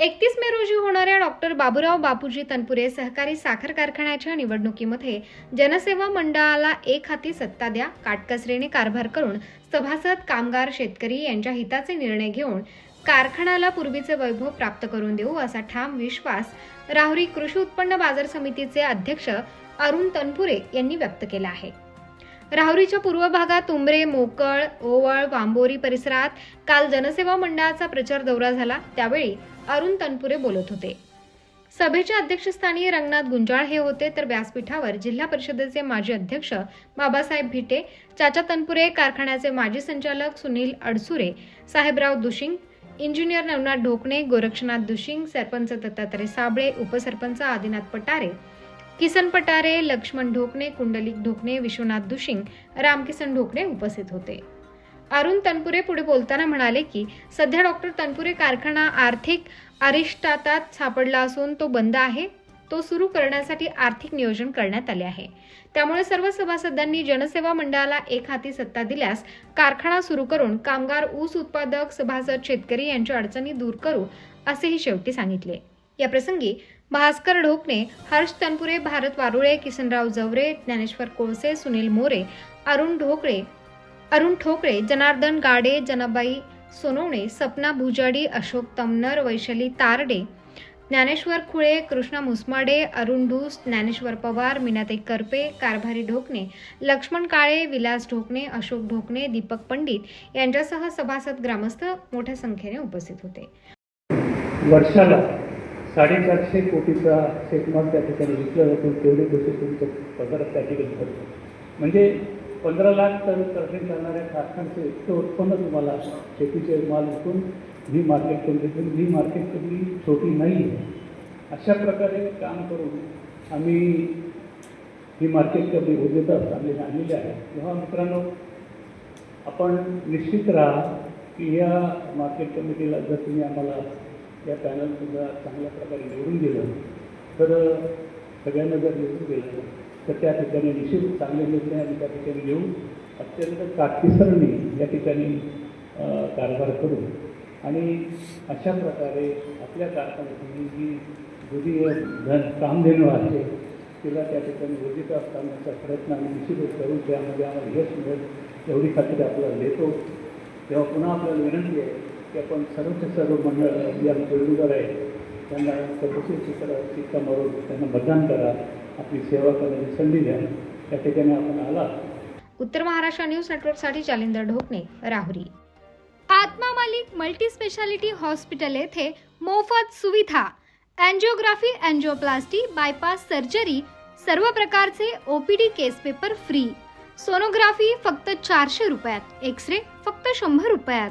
एकतीस मे रोजी होणाऱ्या डॉक्टर बाबूराव बापूजी तनपुरे सहकारी साखर कारखान्याच्या निवडणुकीमध्ये जनसेवा मंडळाला एक हाती सत्ता द्या काटकसरीने कारभार करून सभासद कामगार शेतकरी यांच्या हिताचे निर्णय घेऊन कारखान्याला पूर्वीचे वैभव प्राप्त करून देऊ असा ठाम विश्वास राहुरी कृषी उत्पन्न बाजार समितीचे अध्यक्ष अरुण तनपुरे यांनी व्यक्त केला आहे. राहुरीच्या पूर्व भागात उंबरे मोकळ ओवळ वांबोरी परिसरात काल जनसेवा मंडळाचा प्रचार दौरा झाला. त्यावेळी अरुण तनपुरे बोलत होते. सभेच्या अध्यक्षस्थानी रंगनाथ गुंजाळ हे होते. तर व्यासपीठावर जिल्हा परिषदेचे माजी अध्यक्ष बाबासाहेब भिटे चाचा तनपुरे कारखान्याचे माजी संचालक सुनील अडसुरे साहेबराव दुशिंग इंजिनियर नवनाथ ढोकणे गोरक्षनाथ दुशिंग सरपंच दत्तात्रय साबळे उपसरपंच आदिनाथ पटारे किसन पटारे लक्ष्मण ढोकणे कुंडलिक ढोकणे विश्वनाथ दुशिंग रामकिसन ढोकणे उपस्थित होते. अरुण तनपुरे पुढे बोलताना म्हणाले की सध्या डॉक्टर तनपुरे कारखाना आर्थिक अरिष्टातात सापडला असून तो बंद आहे. तो सुरू करण्यासाठी आर्थिक नियोजन करण्यात आले आहे. त्यामुळे सर्व सभासदांनी जनसेवा मंडळाला एक हाती सत्ता दिल्यास कारखाना सुरू करून कामगार ऊस उत्पादक सभासद शेतकरी यांच्या अडचणी दूर करू असेही शेवटी सांगितले. या प्रसंगी भास्कर ढोकणे हर्ष तनपुरे भारत वारुळे किसनराव जवरे ज्ञानेश्वर कोळसे सुनील मोरे अरुण ढोकळे अरुण ठोकळे जनार्दन गाडे जनाबाई सोनवणे सपना भुजाडी अशोक तमनर वैशाली तारडे ज्ञानेश्वर खुळे कृष्णा मुसमाडे अरुण ढूस ज्ञानेश्वर पवार मीनाताई करपे कारभारी ढोकणे लक्ष्मण काळे विलास ढोकणे अशोक ढोकणे दीपक पंडित यांच्यासह सभासद ग्रामस्थ मोठ्या संख्येने उपस्थित होते. वर्षाला साडेसातशे कोटीचा शेतमाल त्या ठिकाणी विकला जातो तेवढे पैसे तुमचं पगार त्या ठिकाणी भरतो. म्हणजे पंधरा लाख तर कर्ज करणाऱ्या कारखान्याचं इतकं उत्पन्न तुम्हाला शेतीचे माल विकून ही मार्केट कमिटी ही मार्केट कमिटी छोटी नाही आहे अशा प्रकारे काम करून आम्ही ही मार्केट कमिटी उद्योगात आम्ही आणलेली आहे तेव्हा मित्रांनो आपण निश्चित राहा की या मार्केट कमिटीला जर तुम्ही आम्हाला या पॅनलसुद्धा चांगल्या प्रकारे निवडून दिलं तर सगळ्यांना जर निवडून गेलं तर त्या ठिकाणी निश्चित चांगले निर्णय आणि त्या ठिकाणी घेऊन अत्यंत काटकेसरणी या ठिकाणी कारभार करू आणि अशा प्रकारे आपल्या कारखान्याची जी जुनी धन कामधेनू आहे तिला त्या ठिकाणी उर्जित असतानाचा प्रयत्न आम्ही निश्चितच करू. त्यामध्ये आम्हाला यश मिळेल एवढी खात्री आपल्याला देतो. तेव्हा पुन्हा आपल्याला विनंती आहे की आपण सर्वचे सर्व मंडळ जे आमचे आहे त्यांना चौकशी करा शिक्का मारून त्यांना मतदान करा आपली सेवा करण्याची संधी द्या. त्या ठिकाणी आपण आला. उत्तर महाराष्ट्र न्यूज नेटवर्कसाठी Jalindar Dhokane Rahuri. Atma Malik multi speciality hospital येथे मोफत सुविधा अँजिओग्राफी अँजिओप्लास्टी बायपास सर्जरी सर्व प्रकारचे OPD case paper free. Sonography फक्त चारशे रुपयात एक्स रे फक्त शंभर रुपयात.